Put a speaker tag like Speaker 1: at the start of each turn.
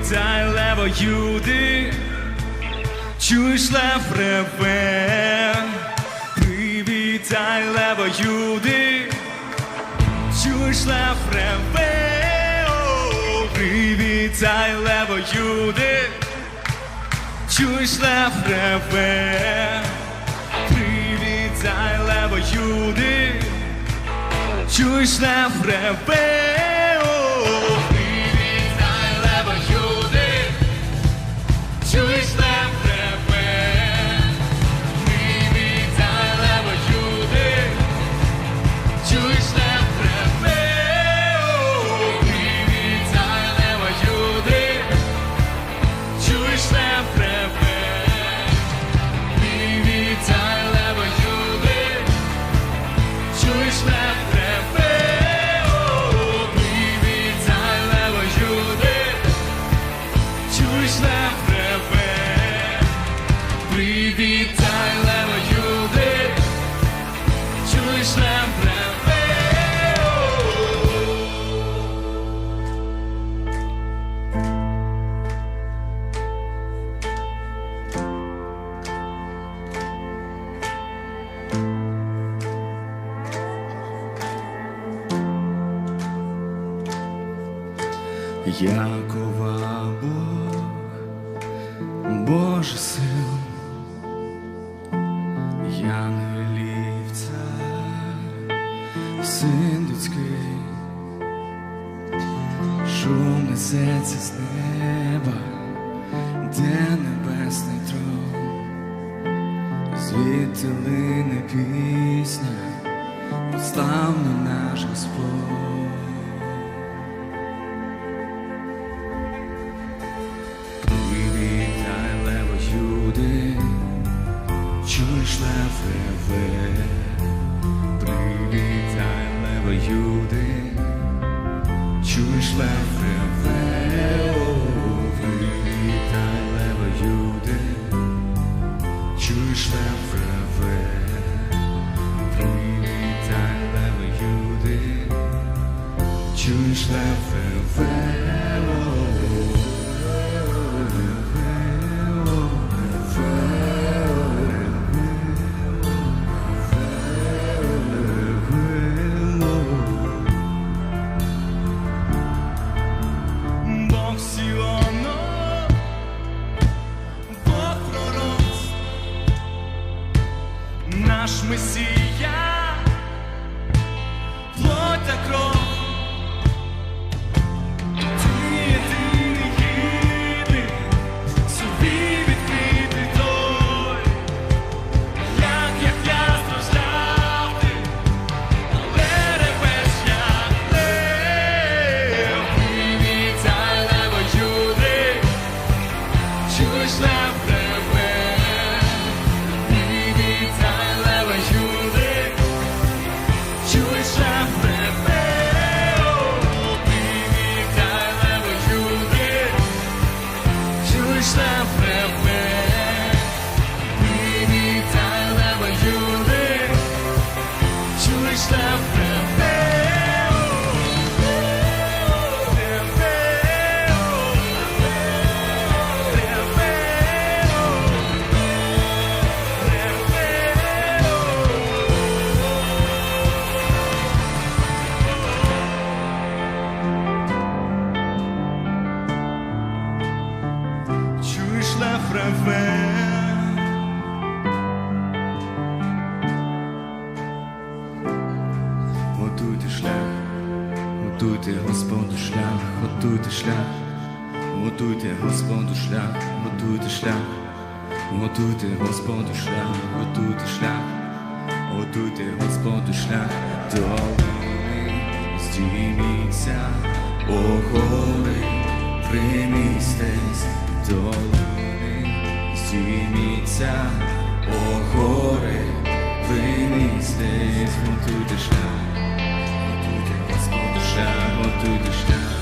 Speaker 1: Привітай, лево, юди, чуєш лев реве. Привітай, лево, юди, чуєш лев реве. О, Привітай, лево, юди, чуєш лев реве. Привітай, лево, юди, чуєш лев реве. Привітай, лево, юди, чуєш лев Якова Бог, Боже сил, Янгелів цар, син людський, шум несеться з неба, де небесний трон, звідти лине пісня, поставна наш Господь. Лев. Привітай, лево, юди, чуєш лев реве. Привітай, лево, юди, чуєш лев наш Месія, Реве Готуйте шлях, готуйте Господу шлях, готуйте шлях, готуйте Господу шлях, готуйте шлях, готуйте Господу шлях, готуйте шлях, готуйте Господу шлях, долини здійміться, о гори, примістесь, здійміться, о гори, примістесь, готуйте шлях. Готуйте Господу шлях, готуйте шлях,